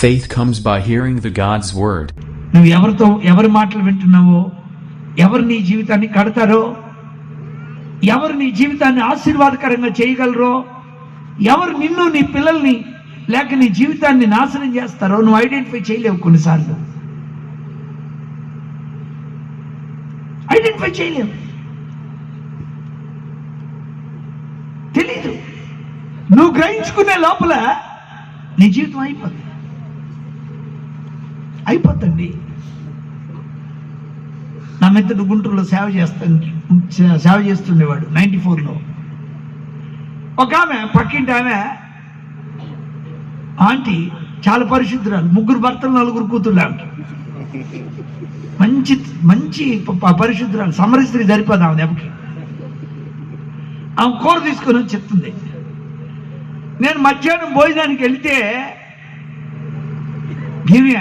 Faith comes by hearing the God's word. నువ్వు ఎవరితో ఎవరి మాటలు వింటున్నావో ఎవరు నీ జీవితాన్ని కడతారో ఎవరు నీ జీవితాన్ని ఆశీర్వాదకరంగా చేయగలరో ఎవరు నిన్ను నీ పిల్లల్ని లేక నీ జీవితాన్ని నాశనం చేస్తారో నువ్వు ఐడెంటిఫై చేయలేవు కొన్నిసార్లు. ఐడెంటిఫై చేయలేవు. తెలీదు. నువ్వు గ్రహించుకునే లోపల నీ జీవితం అయిపోతుంది అయిపోతుంది నా మిత్రుడు గుంటూరులో సేవ చేస్తా సేవ చేస్తుండేవాడు నైంటీ ఫోర్లో. ఒక ఆమె పక్కింటి ఆమె ఆంటీ చాలా పరిశుద్ధురాలు ముగ్గురు భర్తలు నలుగురు కూతుళ్ళు ఆమె. మంచి మంచి పరిశుద్ధురాలు సమరస్త్రీ సరిపోదు ఆమె దెబ్బకి. ఆమె కూర తీసుకొని వచ్చి చెప్తుంది. నేను మధ్యాహ్నం భోజనానికి వెళితే దివ్య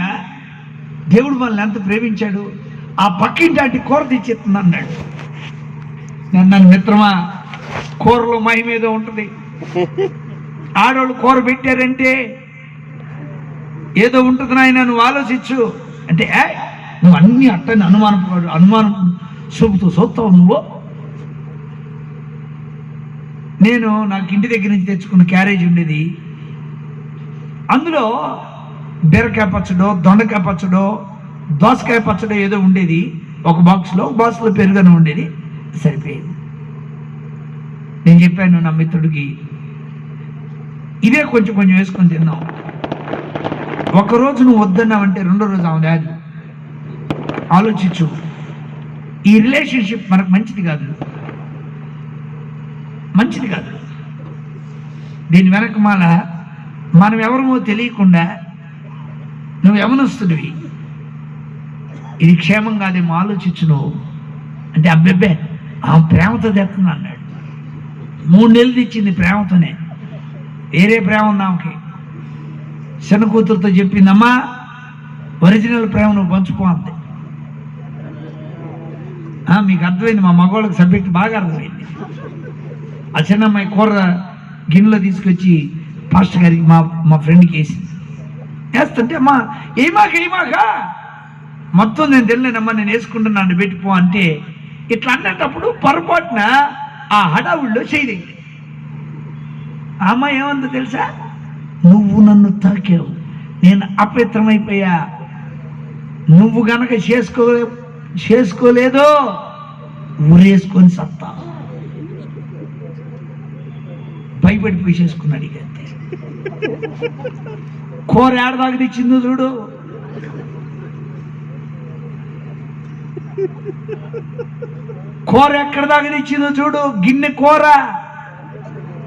దేవుడు మనల్ని ఎంత ప్రేమించాడు? ఆ పక్కింటి కూర తెచ్చిస్తుంది అన్నాడు. నేను నన్ను మిత్రమా కూరలో మై మీద ఉంటుంది. ఆడవాళ్ళు కూర పెట్టారంటే ఏదో ఉంటుంది నాయన నువ్వు ఆలోచించు. అంటే "ఏ, నువ్వు అన్ని అట్టని అనుమానం అనుమానం చూపుతూ చూస్తావు నువ్వు? నేను నాకు ఇంటి దగ్గర నుంచి తెచ్చుకున్న క్యారేజ్ ఉండేది. అందులో బీరకాయ పచ్చడో దొండకాయ పచ్చడో దోసకాయ పచ్చడో ఏదో ఉండేది. ఒక బాక్స్లో ఒక బాక్స్లో పెరుగను ఉండేది. సరిపోయేది. నేను చెప్పాను నా మిత్రుడికి ఇదే కొంచెం కొంచెం వేసుకొని తిన్నాం ఒకరోజు నువ్వు వద్దన్నావంటే రెండో రోజు ఆమె లేదు ఆలోచించు. ఈ రిలేషన్షిప్ మనకు మంచిది కాదు. మంచిది కాదు. దీని వెనక మాల మనం ఎవరమో తెలియకుండా నువ్వు యవనస్తుడివి. ఇది క్షేమం కాదేమో ఆలోచించు. నువ్వు అంటే అబ్బెబ్బే ఆ ప్రేమతో తెస్తున్నా అన్నాడు. మూడు నెలలు తెచ్చింది ప్రేమతోనే. వేరే ప్రేమ ఉంది ఆమెకి. చిన్న కూతురుతో చెప్పిందమ్మా ఒరిజినల్ ప్రేమ నువ్వు పంచుకో అంతే ఆ, మీకు అర్థమైంది మా మగవాళ్ళకి సబ్జెక్ట్ బాగా అర్థమైంది. ఆ చిన్న అమ్మాయి కూర గిన్నెలో తీసుకొచ్చి పాస్టర్ గారికి మా మా ఫ్రెండ్కి వేసింది. వేస్తుంటే అమ్మా ఏమాక ఏమాక మొత్తం నేను తెలియనమ్మా నేను వేసుకుంటున్నాను పెట్టిపో అంటే ఇట్లా అన్నప్పుడు పొరపాటున ఆ హడావుల్లో చేయలేదు. ఆ అమ్మాయి ఏమందో తెలుసా? నువ్వు నన్ను తాకావు. నేను అపవిత్రమైపోయా. నువ్వు గనక చేసుకో చేసుకోలేదో ఊరేసుకొని సత్తా. భయపడిపోయి చేసుకున్నాడు ఇక. కూర ఏడదాకా తెచ్చిందో చూడు. కూర ఎక్కడ దాకా తెచ్చిందో చూడు. గిన్నె కూర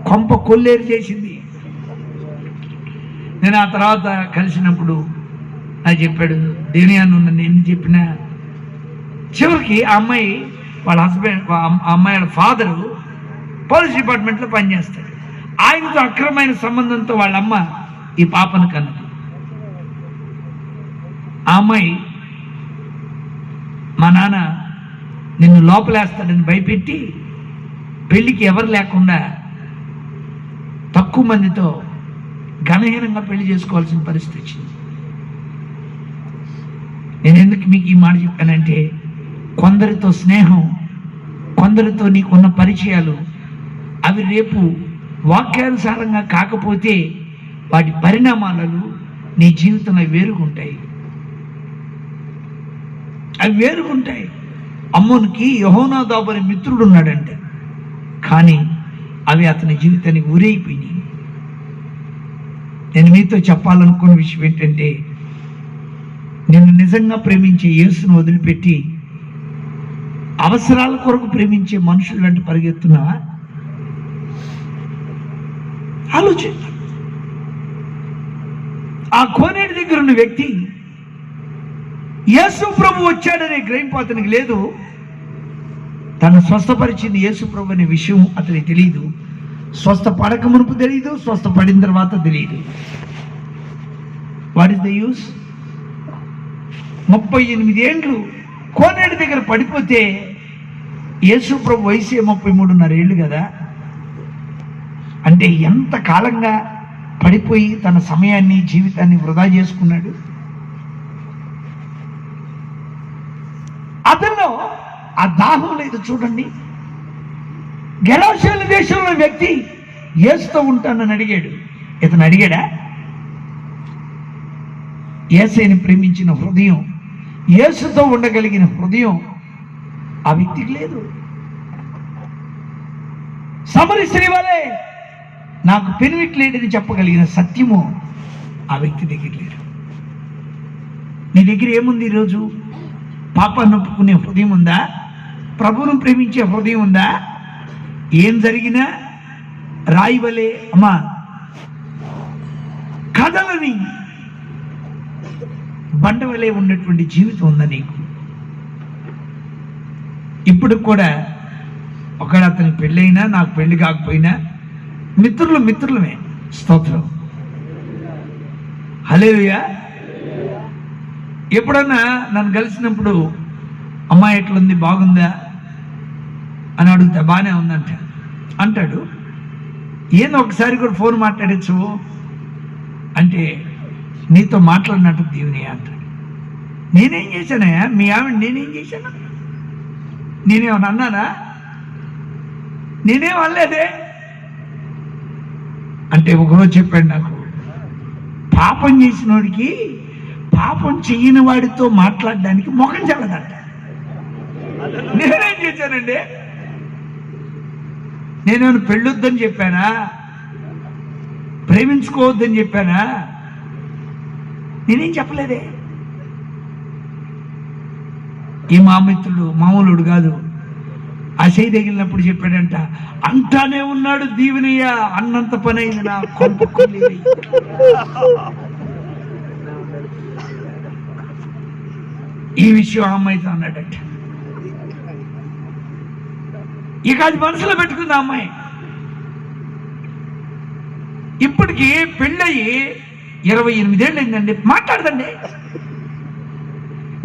కొంప కొల్లేరు చేసింది. నేను ఆ తర్వాత కలిసినప్పుడు అది చెప్పాడు దేనియాను నన్ను ఎన్ని చెప్పినా? చివరికి ఆ అమ్మాయి వాళ్ళ హస్బెండ్ ఆ అమ్మాయి వాళ్ళ ఫాదరు పోలీస్ డిపార్ట్మెంట్లో పనిచేస్తాడు. ఆయనతో అక్రమైన సంబంధంతో వాళ్ళ అమ్మ ఈ పాపను కన్నది. ఆ అమ్మాయి మా నాన్న నిన్ను లోపలేస్తాడని భయపెట్టి పెళ్ళికి ఎవరు లేకుండా తక్కువ మందితో ఘనహీనంగా పెళ్ళి చేసుకోవాల్సిన పరిస్థితి వచ్చింది. నేను ఎందుకు మీకు ఈ మాట చెప్పానంటే కొందరితో స్నేహం కొందరితో నీకున్న పరిచయాలు అవి రేపు వాక్యానుసారంగా కాకపోతే వాటి పరిణామాలలో నీ జీవితంలో వేరుగుంటాయి. అవి వేరుగుంటాయి. అమ్మోనికి యహోనాదాబు అనే మిత్రుడు ఉన్నాడంట. కానీ అవి అతని జీవితానికి ఊరైపోయినాయి నేను మీతో చెప్పాలనుకున్న విషయం ఏంటంటే నిన్ను నిజంగా ప్రేమించే యేసును వదిలిపెట్టి అవసరాల కొరకు ప్రేమించే మనుషుల వెంట పరిగెత్తున్నావా? ఆలోచన. ఆ కోనేటి దగ్గర ఉన్న వ్యక్తి యేసు ప్రభు వచ్చాడనే గ్రహింపు అతనికి లేదు. తను స్వస్థపరిచింది యేసు ప్రభు అనే విషయం అతనికి తెలియదు స్వస్థ పడక మునుపు తెలియదు స్వస్థ పడిన తర్వాత తెలియదు వాట్ ఇస్ ద యూస్ ముప్పై ఎనిమిది ఏండ్లు కోనేటి దగ్గర పడిపోతే యేసు ప్రభు వయసు ముప్పై మూడున్నర ఏళ్ళు కదా. అంటే ఎంత కాలంగా పడిపోయి తన సమయాన్ని జీవితాన్ని వృధా చేసుకున్నాడు? అతను ఆ దాహం లేదు చూడండి. గెలాషియల్ దేశంలో వ్యక్తి ఏస్తూ ఉంటానని అడిగాడు. ఇతను అడిగాడా? ఏసైని ప్రేమించిన హృదయం ఏసుతో ఉండగలిగిన హృదయం ఆ వ్యక్తికి లేదు. సమరి స్త్రీ నాకు పెనిమిట్లేడని చెప్పగలిగిన సత్యము ఆ వ్యక్తి దగ్గర లేదు. నీ దగ్గర ఏముంది ఈరోజు? పాపాన్ని ఒప్పుకునే హృదయం ఉందా? ప్రభువును ప్రేమించే హృదయం ఉందా? ఏం జరిగినా రాయి వలే అమ్మా కథలని బండ వలె ఉన్నటువంటి జీవితం ఉందా నీకు? ఇప్పుడు కూడా ఒకడు అతని పెళ్ళైనా నాకు పెళ్ళి కాకపోయినా మిత్రులు మిత్రులమే. స్తోత్రం. హలేలుయా ఎప్పుడన్నా నన్ను కలిసినప్పుడు అమ్మాయి ఎట్లుంది? బాగుందా? అని అడిగితే బాగానే ఉందంట. అంటాడు. ఏందో ఒకసారి కూడా ఫోన్ మాట్లాడచ్చు? అంటే నీతో మాట్లాడినట్టు దేవుని అంటాడు. నేనేం చేశానయ్యా? మీ ఆవిడ నేనేం చేశాను? నేనేమన్నా అన్నానా? నేనేం అనలేదే? అంటే ఒకరోజు చెప్పాడు నాకు పాపం చేసినోడికి పాపం చెయ్యని వాడితో మాట్లాడడానికి ముఖం చల్లదంట. నేనేం చేశానండి? నేనేమైనా పెళ్ళొద్దని చెప్పానా? ప్రేమించుకోవద్దని చెప్పానా? నేనేం చెప్పలేదే. ఈ మామిత్రుడు మామూలుడు కాదు. అసహ్య తగిలినప్పుడు చెప్పాడంట అంటానే ఉన్నాడు దీవెనయ్య అన్నంత పని అయింది నా ఈ విషయం అమ్మాయితో అన్నాడట. ఇక అది మనసులో పెట్టుకుంది అమ్మాయి. ఇప్పటికి పెళ్ళయి ఇరవై ఎనిమిదేళ్ళు అయిందండి మాట్లాడదండి.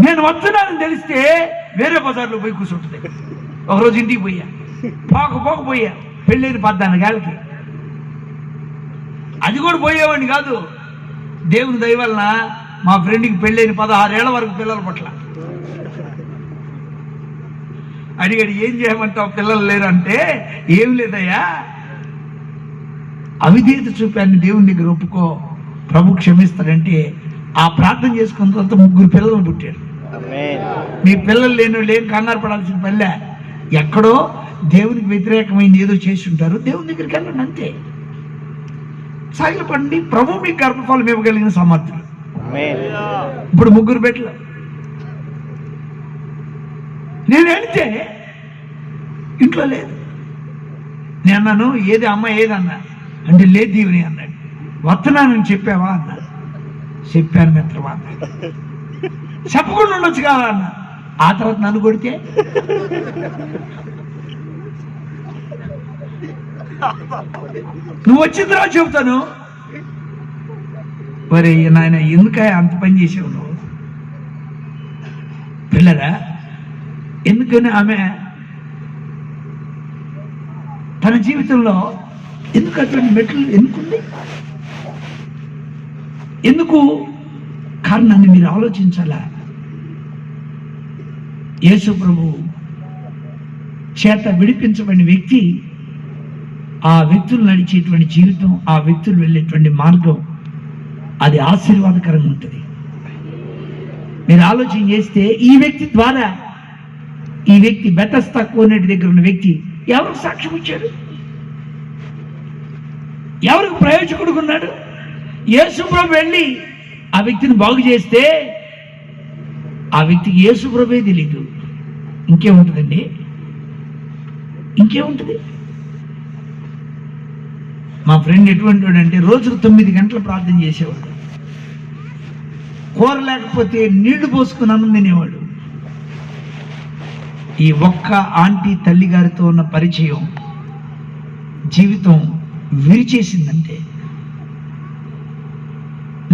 నేను వస్తున్నానని తెలిస్తే వేరే బజార్లో పోయి కూర్చుంటుంది. ఒకరోజు ఇంటికి పోయా. పోక పోక పోయా. పెళ్ళైన పద్దాను గాలికి అది కూడా పోయేవాడిని కాదు. దేవుని దయ వలన మా ఫ్రెండ్కి పెళ్ళైన పదహారేళ్ళ వరకు పిల్లల పట్ల. అడిగాడు ఏం చేయమంటావు? పిల్లలు లేరంటే ఏం లేదయ్యా? అవిధేయత చూపాన్ని దేవుని దగ్గర ఒప్పుకో. ప్రభు క్షమిస్తాడంటే ఆ ప్రార్థన చేసుకున్న తర్వాత ముగ్గురు పిల్లలు పుట్టారు. మీ పిల్లలు లేని ఏం కంగారు పడాల్సిన పల్లె ఎక్కడో దేవునికి వ్యతిరేకమైన ఏదో చేసి ఉంటారు దేవుని దగ్గరికి వెళ్ళండి అంతే. సాగిలపండి ప్రభు మీకు గర్భఫలం ఇవ్వగలిగిన సమర్థులు ఇప్పుడు ముగ్గురు బిడ్డలు. నేను వెళితే ఇంట్లో లేదు. నేను అన్నాను ఏది అమ్మ ఏదన్నా అంటే లేదు దీవెని అన్నాడు. వస్తున్నానని చెప్పావా? అన్నా చెప్పాను మిత్రమా? అన్నాడు. చెప్పకుండా ఉండొచ్చు కదా అన్న ఆ తర్వాత నన్ను కొడితే? నువ్వు వచ్చిన తర్వాత చెబుతాను. మరి నాయన ఎందుక అంత పని చేసావు నువ్వు? పిల్లరా ఎందుకని ఆమె తన జీవితంలో ఎందుకు అటువంటి మెట్లు ఎందుకుంది ఎందుకు కారణాన్ని మీరు ఆలోచించాలా? యేసు ప్రభు చేత విడిపించబడిన వ్యక్తి ఆ వ్యక్తులు నడిచేటువంటి జీవితం ఆ వ్యక్తులు వెళ్ళేటువంటి మార్గం అది ఆశీర్వాదకరంగా ఉంటుంది. మీరు ఆలోచన చేస్తే ఈ వ్యక్తి ద్వారా ఈ వ్యక్తి బెతస్తా కోనేటి దగ్గర ఉన్న వ్యక్తి ఎవరికి సాక్ష్యం ఇచ్చాడు? ఎవరికి ప్రయోజకుడుకున్నాడు యేసు యేసుప్రభు వెళ్ళి ఆ వ్యక్తిని బాగు చేస్తే ఆ వ్యక్తికి యేసుప్రభే తెలీదు. ఇంకేముంటుందండి? ఇంకేముంటుంది? మా ఫ్రెండ్ ఎటువంటి వాడంటే రోజుకు తొమ్మిది గంటలు ప్రార్థన చేసేవాడు. కూర లేకపోతే నీళ్ళు పోసుకుని అన్నం తినేవాడు. ఈ ఒక్క ఆంటీ తల్లి గారితో ఉన్న పరిచయం జీవితం విరిచేసిందంటే.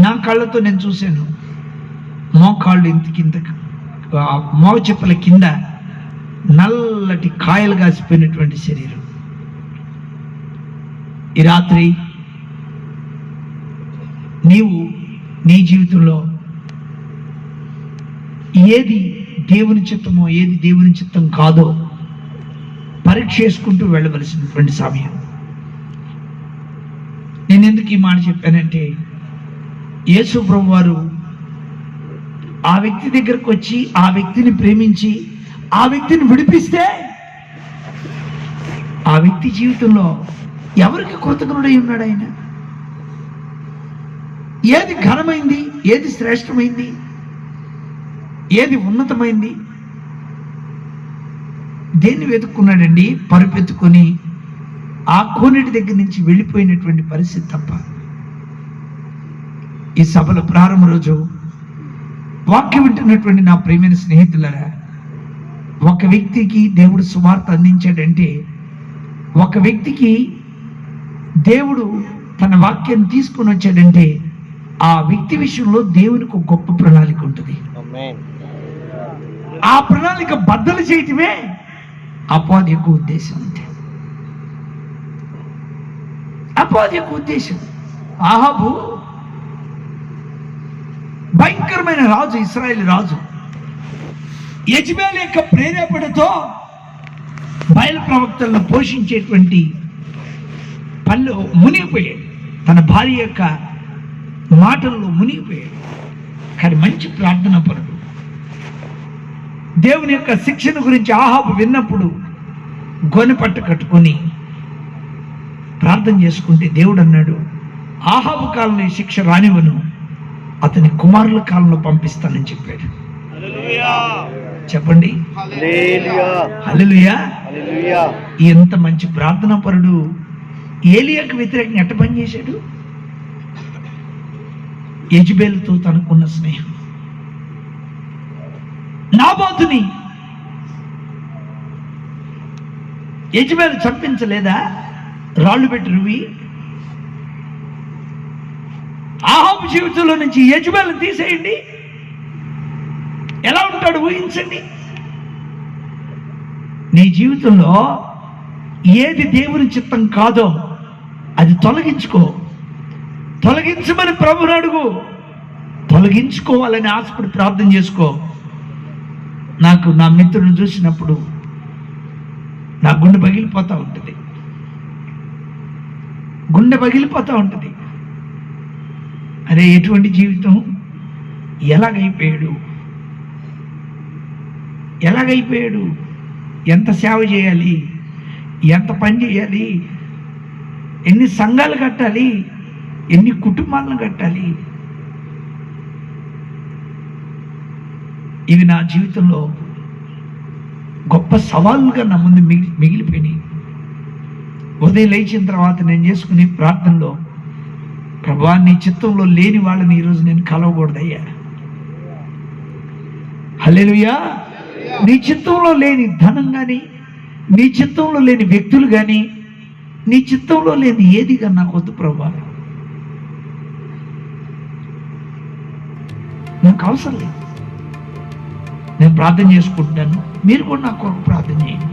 నా కళ్ళతో నేను చూశాను. మోకాళ్ళు ఇంత కింద మోగ చెప్పుల కింద నల్లటి కాయలు కాసిపోయినటువంటి శరీరం. ఈ రాత్రి నీవు నీ జీవితంలో ఏది దేవుని చిత్తమో ఏది దేవుని చిత్తం కాదో పరీక్ష చేసుకుంటూ వెళ్ళవలసినటువంటి సమయం. నేను ఎందుకు ఈ మాట చెప్పానంటే యేసు ప్రభు వారు ఆ వ్యక్తి దగ్గరకు వచ్చి ఆ వ్యక్తిని ప్రేమించి ఆ వ్యక్తిని విడిపిస్తే ఆ వ్యక్తి జీవితంలో ఎవరికి కృతజ్ఞుడై ఉన్నాడు ఆయన? ఏది ఘనమైంది ఏది శ్రేష్టమైంది ఏది ఉన్నతమైంది? దేన్ని వెతుక్కున్నాడండి? పరుపెత్తుకొని ఆ కోనేటి దగ్గర నుంచి వెళ్ళిపోయినటువంటి పరిస్థితి తప్ప. ఈ సభలో ప్రారంభ రోజు వాక్యం వింటున్నటువంటి నా ప్రియమైన స్నేహితులరా ఒక వ్యక్తికి దేవుడు సువార్త అందించాడంటే ఒక వ్యక్తికి దేవుడు తన వాక్యాన్ని తీసుకొని వచ్చాడంటే ఆ వ్యక్తి విషయంలో దేవునికి ఒక గొప్ప ప్రణాళిక ఉంటుంది. ఆ ప్రణాళిక బద్దలు చేయటమే అపాధి యొక్క ఉద్దేశం అంతే. అపాధి యొక్క ఉద్దేశం. ఆహాబు భయంకరమైన రాజు ఇస్రాయేల్ రాజు. యజ్బేల్ యొక్క ప్రేరేపణతో బయలు ప్రవక్తలను పోషించేటువంటి పళ్ళు మునిగిపోయాడు తన భార్య యొక్క మాటల్లో మునిగిపోయాడు కానీ మంచి ప్రార్థన పరుడు దేవుని యొక్క శిక్షణ గురించి ఆహాపు విన్నప్పుడు గొని పట్ట కట్టుకొని ప్రార్థన చేసుకుంటే దేవుడు అన్నాడు ఆహాబు కాలంలో శిక్ష రానివను అతని కుమారుల కాలంలో పంపిస్తానని చెప్పాడు. చెప్పండి. ఎంత మంచి ప్రార్థనా పరుడు. ఏలియాకు వ్యతిరేకంగా ఎట్ట పని చేశాడు? యజ్బేలుతో తనకున్న స్నేహం. నాబాతుని. యజ్బేలు చంపించలేదా? రాళ్ళు పెట్టి రువి. ఆహాబు జీవితంలో నుంచి యజమాని తీసేయండి. ఎలా ఉంటాడు ఊహించండి. నీ జీవితంలో ఏది దేవుని చిత్తం కాదో అది తొలగించుకో. తొలగించమని ప్రభుని అడుగు. తొలగించుకోవాలని ఆశపడి ప్రార్థన చేసుకో. నాకు నా మిత్రుని చూసినప్పుడు నా గుండె పగిలిపోతూ ఉంటుంది. గుండె పగిలిపోతూ ఉంటుంది. అరే ఎటువంటి జీవితం? ఎలాగైపోయాడు? ఎలాగైపోయాడు? ఎంత సేవ చేయాలి? ఎంత పని చేయాలి? ఎన్ని సంఘాలు కట్టాలి? ఎన్ని కుటుంబాలను కట్టాలి? ఇవి నా జీవితంలో గొప్ప సవాళ్ళుగా నా ముందు మిగిలిపోయినాయి. ఉదయం లేచిన తర్వాత నేను చేసుకునే ప్రార్థనలో ప్రభా నీ చిత్తంలో లేని వాళ్ళని ఈరోజు నేను కలవకూడదయ్యా. హల్లెలూయా. నీ చిత్తంలో లేని ధనం కానీ నీ చిత్తంలో లేని వ్యక్తులు కానీ నీ చిత్తంలో లేని ఏదిగా నాకు వద్దు ప్రభా. నాకు అవసరం లేదు. నేను ప్రార్థన చేసుకుంటున్నాను. మీరు కూడా నా కొరకు ప్రార్థన చేయండి.